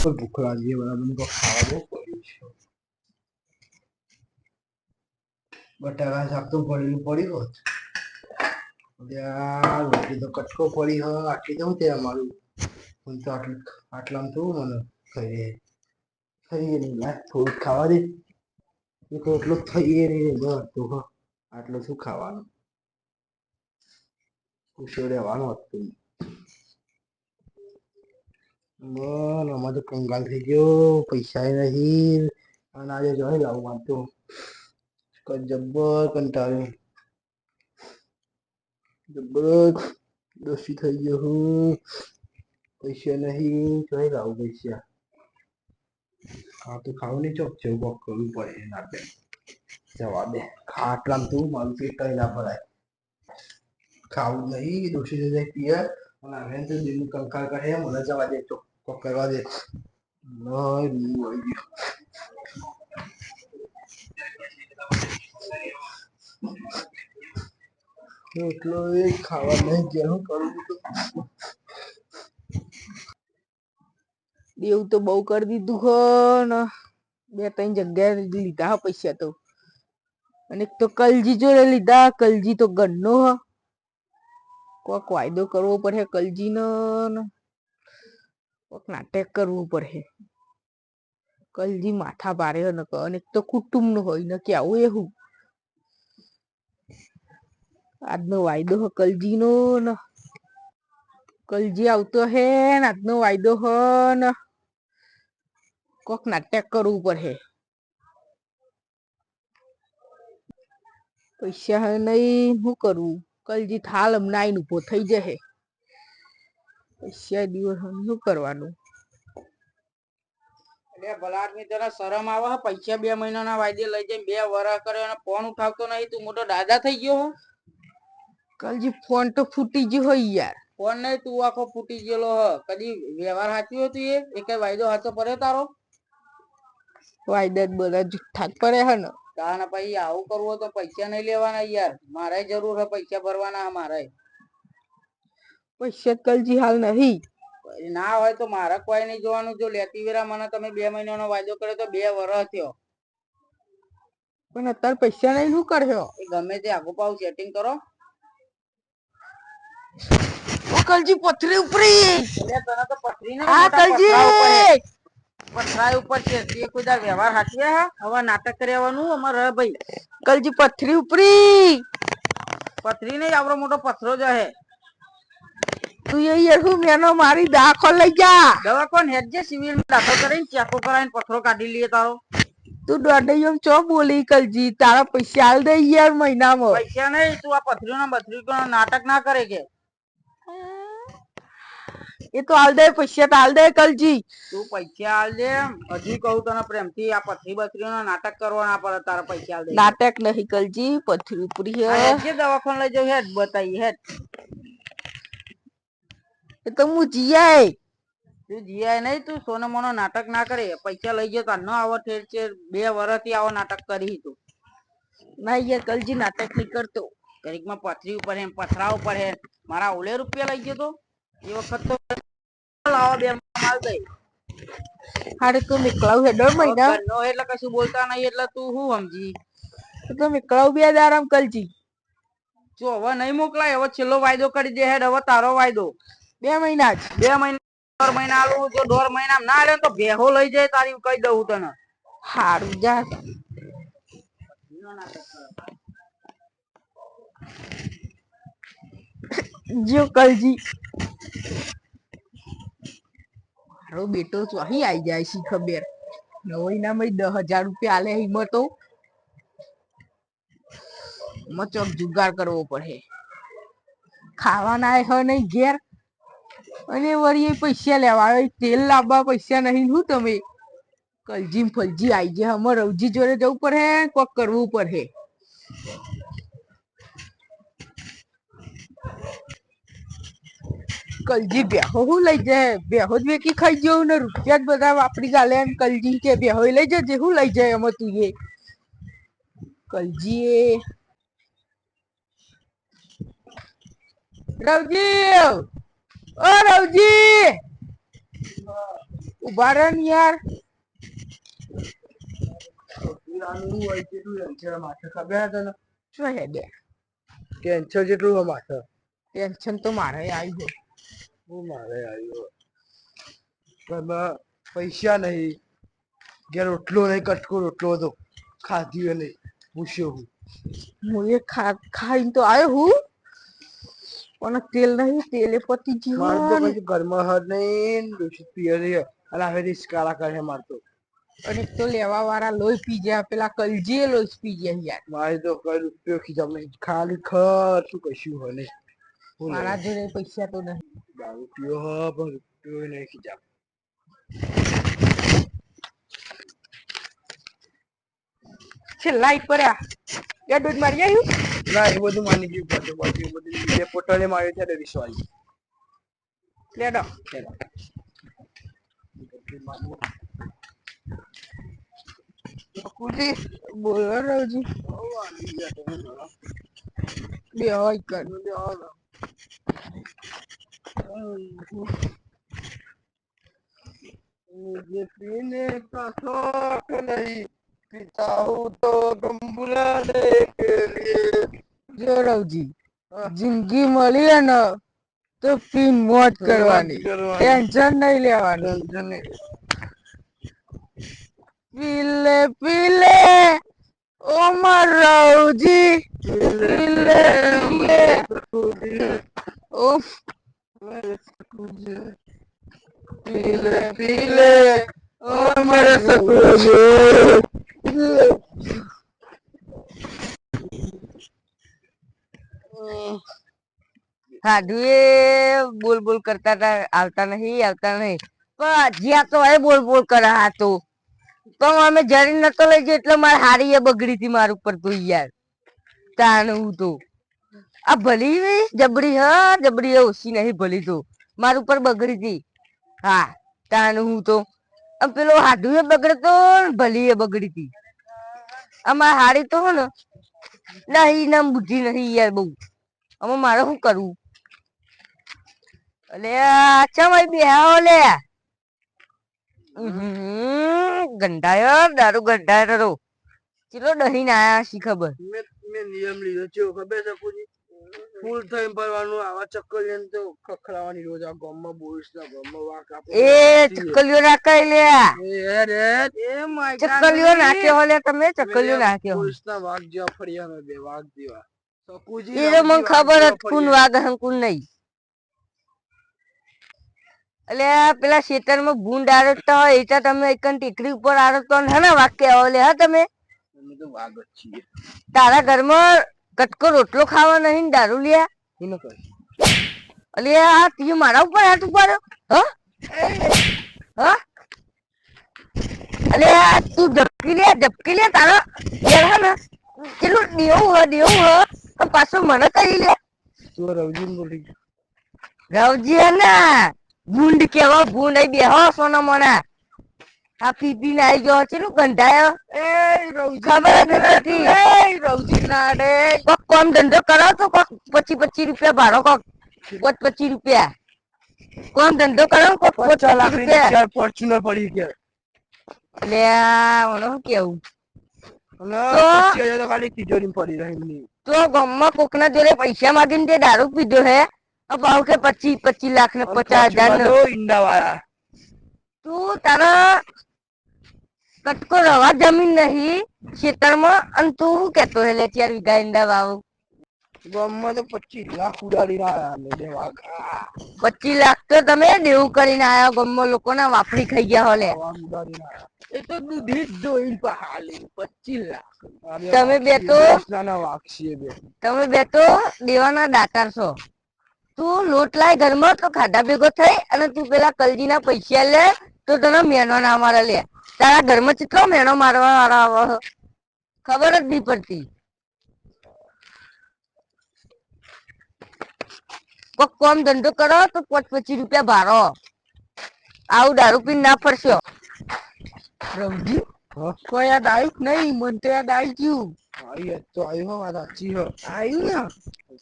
કોઈ ભૂખ લાગી બરાબર તો ખાવા બહુ પડ્યું છે બટાકા શાક તો હોત રોટલી તો કટકો પડી હ આટલી જવું તે અમારું હું તો આટલું આટલામાં થયું મને ખાઈ ખાઈએ નહીં યાર થોડું ખાવા દે તો એટલું થઈએ નહીં બસ તો હ આટલું શું ખાવાનું પૂછ્યો રહેવાનું હતું બોલ આમાં તો કંગાલ થઈ ગયો પૈસા નહીં અને આજે જોઈ લાવું વાંચતો જબ્બર કંટાળ્યો જબ્બર દોષી થઈ ગયો હું પૈસા નહીં જોઈ લાવું પૈસા હા તો ખાવું નહીં ચોક છે કોક કરવું પડે એના દે જવા દે ખાટલામ તું મારું પેટ ના ભરાય ખાવું નહીં દોષી થઈ જાય પીએ અને હવે તો દિલનું કંકાળ કરે મને જવા દે ચોક કોક કરવા દે એટલો એ ખાવા નહીં ગયા હું કરું દેવું તો બહુ કરી દીધું હો બે ત્રણ જગ્યાએ લીધા પૈસા તો અને એક તો કલજી જોડે લીધા કલજી તો ગન્નો હ કોક વાયદો કરવો પડે કલજી ને કોક નાટક કરવું પડે. કલજી માથા ભારે ન અને તો કુટુંબનું હોય, ને કે આવું એવું. આજનો વાયદો કલજી નો ને. કલજી આવતો હે આજનો વાયદો હ ને. કોક નાટક કરવું પડે. પૈસા હે નહીં શું કરવું કલજી થાલ હમણાં આઈને ઊભો થઈ જશે પૈસા દિવસ શું કરવાનું? એટલે ભલા આદમી જરા શરમ આવે હા પૈસા બે મહિનાના વાયદે લઈ જઈને બે વરસ કર્યો અને ફોન ઉઠાવતો નહીં તું મોટો દાદા થઈ ગયો કાલજી ફોન તો ફૂટી ગયો હોય યાર. ફોન નહીં તું આખો ફૂટી ગયેલો હ. કદી વ્યવહાર સાચ્યો હતું એ? એ કઈ વાયદો હાથો પડ્યો તારો? વાયદા જ બધા જુઠ્ઠા જ પડે હે ને. તાને પછી આવું કરવું તો પૈસા નહીં લેવાના યાર. મારે જરૂર હે પૈસા ભરવાના મારે. પૈસા જ હાલ નહીં. ના હોય તો મારા કોઈ નહીં જોવાનું. જો લેતી વેરા મને તમે બે મહિનાનો વાયદો કર્યો તો બે વર્ષ થયો. પણ અત્યારે પૈસા નહીં શું કર્યો એ ગમે તે આગો પાવ સેટિંગ કરો. કલજી પથરી ઉપરી. તને તો પથરી નહીં, હા. કલજી. પથરાય ઉપર છે તે કોઈ દા વ્યવહાર હાચવે હા? હવે નાટક કરવાનું અમારે ભાઈ. કલજી પથરી ઉપરી. પથરી નહીં આવડો મોટો પથરો જ હે. તું એ મેનો મારી દાખલ લઈ જા. દવા કોણ હેડ જે સિવિલ દાખલ કરીને ચેકો કરાવીને પથરો કાઢી લઈએ તારો. તું ચો બોલી કલજી? તારા પૈસા હાલ દે યાર મહિનામાં. પૈસા નહીં તું આ પથરી નો નાટક ના કરે કે. એ તો હાલ દે પૈસા હાલ દે કલજી. તું પૈસા આલ દે હજુ કહું તને પ્રેમથી આ પથરી બથરી નાટક કરવા ના પડે તારા પૈસા આલ દે. નાટક નહીં કલજી પથરી ઉપરી હે. જે દવાખાને લઈ જવું હેડ બતાવી હેડ. એ તો હું જીયાય. તું જીયાય નહીં તું સોનો મોનો નાટક ના કરે પૈસા લઈ જતો ન આવો ઠેર છે બે વર્ષથી આવો નાટક કરી તું. ના યાર કલજી નાટક નહીં કરતો. ઘડીકમાં પથરી ઉપર હે પથરા ઉપર હે મારા ઓલે રૂપિયા લઈ ગયો તો? એ વખત તો લાવો બે માલ દઈ. હારે તું નીકળાવ હે દર મહિના. નો એટલે કશું બોલતા નહીં એટલે તું શું સમજી? તો નીકળાવ બે દારામ કલજી જો હવે નહીં મોકલાય હવે છેલ્લો વાયદો કરી દે હેડ હવે તારો વાયદો. બે મહિના જ, બે મહિના, દોઢ મહિના આલું જો દોઢ મહિના ના લે તો ભેહો લઈ જાય તારી કહી દઉં તને. હારું, જા. જો કલજી. મારો બેટો અહીં આવી જાય છે ખબર. નવઈના માં દસ હજાર રૂપિયા આલે હિંમત તો. મચક જુગાર કરવો પડે. ખાવાના હ નહીં ઘેર. અને વળી એ પૈસા લેવા આવે, તેલ લાવવા પૈસા નહીં, હું તમે? કલજી ફલજી આઈ ગયા અમારે રવજી જોડે જવું પડે કોક કરવું પડે? કલજી બેહો, હું લઈ જાય બેહો જ વેકી ખાઈ જવું ને, રૂપિયા જ બધા વાપરી ગાલે એમ કલજી કે બેહો લઈ જજે, હું લઈ જાય અમે તું એ. કલજી એ. રવજી! ઓ રવજી! ઊભા રહે ને યાર. હે ટેન્શન જેટલું હોય માથે. ટેન્શન તો મારે આવી ગયો. હું મારે આવ્યો ઘરમાં પૈસા નહીં. ઘેર રોટલો નહીં કટકો રોટલો હતો. ખાધ્યો નહીં. પૂછ્યો હું. હું એ ખાઈને તો આવ્યો હું. પણ તેલ નહીં તેલે પતી મારે તો પછી ઘરમાં હર નહીં દૂષિત પીએ છે અને હવે રિસ્કાળા કરે મારતો અને તો લેવા વાળા લોહી પી ગયા પેલા કલજી લોહી પી ગયા યાર. મારે તો કઈ રૂપિયો ખીજામ નહીં. ખાલી ખર્ચું કશું હોય નહીં. મારા? જોડે પૈસા તો નહીં. દારૂ પીઓ હ પણ રૂપિયો નહીં ખીજામ છેલ્લા એક પડ્યા. યા દૂધ મારી આવ્યું ના એ બધું માની ગયું બધું બાકી એ બધું જે પોટલે માર્યો ત્યારે વિશ્વાસ લેડો કુજી બોલો રવજી બે હોય કર मुझे पीने का शौक नहीं पीता हूँ तो गम भुलाने के लिए જો રવજી જિંદગી મળી હે ને તો પીન મોજ કરવાની કરવાની. ટેન્શન નહીં લેવાનું टेंशन नहीं પીલે પીલે ઓ માર રવજી પીલે પીલે ઓ पीले पीले ओ मेरे सपने બોલ બોલ કરતા હતા આવતા નહીં આવતા નહીં. પણ જ્યાં તો એ બોલ બોલ કરે હા પણ અમે જરી નતો લઈ ગયો એટલે મારે હારી બગડી હતી મારા ઉપર તો યાર. તાણવું તો. આ ભલી જબરી, હ, જબરી એ ઓછી નહીં ભલી તો. મારા ઉપર બગડી હતી હા, તાણ હું તો પેલો હાડુ એ બગડતો ભલી એ બગડી હતી અમાર હારી તો ને, નહીં, ના, બુદ્ધિ નહીં યાર બહુ. અમે મારે શું કરવું? અલે ચમ અહીં બેહાવો લે ગંધાયો દારૂ ગંધાયો તો ચેલો દહીં આયા શી ખબર. મેં મેં નિયમ લીધો છે ખબર છે પૂરી ફૂલ થઈને ભરવાનું આવા ચક્કર લઈને તો ખખડાવાની રોજ આ ગામમાં બોલીશ ના ગામમાં વાક આપે. એ ચક્કલીઓ નાખાય લે. એ રે એ માય ચક્કલીઓ નાખ્યો લે તમે ચક્કલીઓ નાખ્યો હો. ના વાક જેવા ફળિયા બે વાઘ જેવા સકુજી એ તો મને ખબર જ કોણ વાગ હં કોણ નહીં. એટલે પેલા ખેતરમાં ભૂંડ આરતતા હોય એ તો તમે એક ટેકરી ઉપર આરતતો હે ને વાક્ય આવો લે હા તમે? તો તારા ઘરમાં કટકો રોટલો ખાવા નહીં ને દારૂ લ્યા અલે આ તીએ મારા ઉપર હાથ ઉપાડ્યો હ? હ? અલે આ તું ધબકી લે ધબકી લે તારો. યાર હે ને? કેટલું દેવું હ દેવું હ? પાછો પાછું મને કરી લે. તું રવજી બોલી રાવજી હે ને? ભૂંડ કેવો ભૂંડ આઈ બેહો સોનો મોના. આ પીપી ને આઈ ગયો છે નું ગંધાયો. એ રવજી. ખબર જ નથી. એ રવજી ના રે કોક કોમ ધંધો કરો તો કોક પચી પચી રૂપિયા ભાડો કોક પચ પચી રૂપિયા. કોમ ધંધો કરો કોક પચ લાખ રૂપિયા. ફોર્ચ્યુનર પડી ગયો. લે ઓનો કેવું? તો? ખાલી તિજોરી પડી રહી તો ગામમાં કોકના જોડે પૈસા માગીને તે દારૂ પીધો હે? કે પચી પચી લાખ ને પચાસ હજાર નો ઈંડા વાળા તું તારા કટકો રવા જમીન નહીં ખેતરમાં અને તું શું કેતો હે લે ચાર વીઘા ઈંડા વાવ ગામમાં તો પચીસ લાખ ઉડાડી રહ્યા અમે બે વાઘ પચી લાખ તો તમે દેવું કરીને આયા ગામમાં લોકોના વાપરી ખાઈ ગયા હો લે વાઘ ઉડાડી રહ્યા એ તો દૂધી જ દોઈ પહાલી પચીસ લાખ તમે બે તો- તમે બે તો દેવાના દાતાર છો તું લોટ લાય ઘરમાં તો ખાધા ભેગો થઈ અને તું પેલા કલજીના પૈસા લે, તો તને મેનો ના મારે લે. તારા ઘરમાં કેટલો મેનો મારવા વાળા ખબર જ નહીં પડતી. કોક કોમ ધંધો કરો તો પચ પચીસ રૂપિયા ભારો. આવું દારૂ પીને ના ફરશો. રમજી? કોઈ યાદ આવ્યું નહીં? મને તો યાદ આવી ગયું. આવી યાદ તો આયો હો વાત સાચી હો. આવ્યું ને?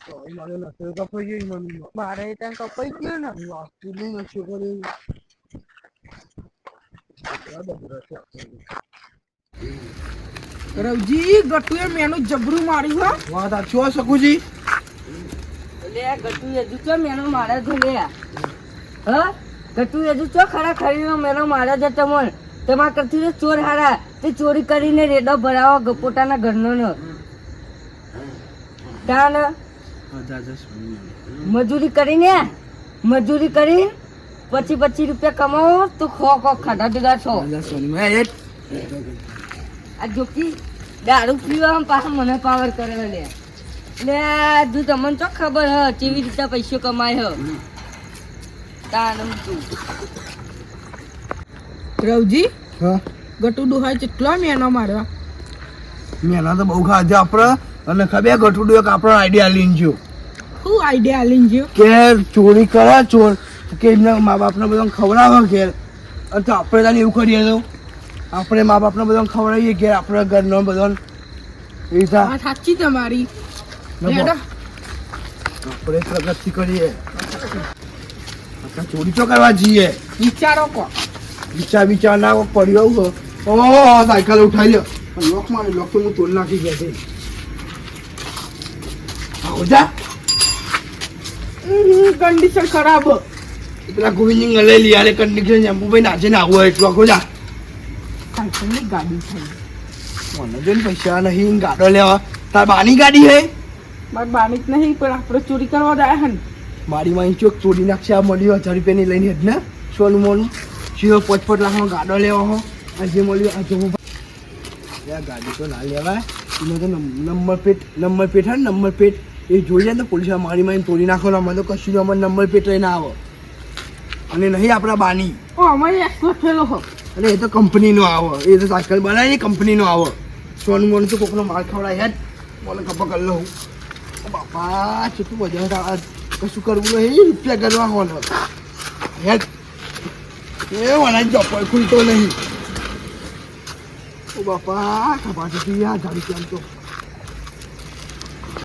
તો મારે નસો કપાઈ ગઈ મને મારે ત્યાં કપાઈ ગયો ને. વાઘ પેલું નશો કર્યું. રવજી ગટુએ મેનું જબરું માર્યું હો? વાત સાચું હો શકુજી લે ગટુ હજુ ચો મેનો મારે છે લે. હ? ગટુ હજુ ચો ખરા ખરીનો મેનો મારે છે તમોન? તમાર કરતી ચોર હારા. તે ચોરી કરીને રેડો ભરાવો પોતાના ઘરનો નો તાન મજૂરી કરીને? મજૂરી કરી પચી પચી રૂપિયા કમાવો, તો ખો ખો ખાધા ભેગા છો. આ જોકી દારૂ પીવા પાછા મને પાવર કરે લે. લે, તું તમને તો ખબર હ કેવી રીતે પૈસો કમાય હ. તાન તું. રવજી? હા? ગટુડું હોય કેટલો મેનો મારવા. મેના તો બહુ ખાધે આપણે. અને ખબર ગઠુડું એક આપણો આઈડિયા લઈને ગયો. શું આઈડિયા લઈને જો કે ચોરી કરે ચોર. કે એમના મા બાપને બધાને ખવડાવે ઘેર અને તો આપણે તને એવું કરીએ તો. આપણે મા બાપને બધાને ખવડાવીએ ઘેર આપણે ઘરનો આ સાચી તમારી. આપણે પ્રગતિ કરીએ. ચોરી તો કરવા જઈએ. વિચારો કો વિચાર વિચાર ના પડ્યો આવું ઓહો સાયકલ ઉઠાઈ લ્યો. પણ લોક મારે લોક તો હું તોડ નાખી ગયા છે. આવો જા. કન્ડિશન ખરાબ. એટલા ગોવિંદની ગલે આલે કંડિશન જંબુભાઈ નાચે ને આવું એટલું. આખો જા. સાયકલની ગાડી થઈ મને જો ને પૈસા નહીં ગાડો લેવા. તાર બાની ગાડી હે? મારે બાની જ નહીં પણ આપણે ચોરી કરવા જાય હન મારી માં ચોક ચોરી નાખશે આ મળ્યું હજાર રૂપિયાની લઈને જ ને. સોનું મોનું. સીધો પાંચ પાંચ લાખનો ગાડો લેવા હો. આ જે મળ્યું આ જોવું ગાડી તો ના લેવાય. એમાં તો નંબર પ્લેટ નંબર પ્લેટ હા નંબર પ્લેટ. એ જોઈ જાય ને પોલીસ મારી મારી તોડી નાખો અમે તો કશું અમારે નંબર પ્લેટ લઈને આવો. અને નહીં આપણા બાની. અને એ તો કંપનીનો આવો. એ તો સાયકલ બનાવી ને કંપનીનો આવો. સોનું મોનું તો કોકનો માલ ખવડાય હેડ મને ખબર કરી લઉં. બાપા કેટલું મજા કશું કરવું નહીં રૂપિયા કરવા હોનો. હેડ એ મને ચપ્પલ ખુલતો નહીં ઓ બાપા ખબર યાર ગાડી કેમ તો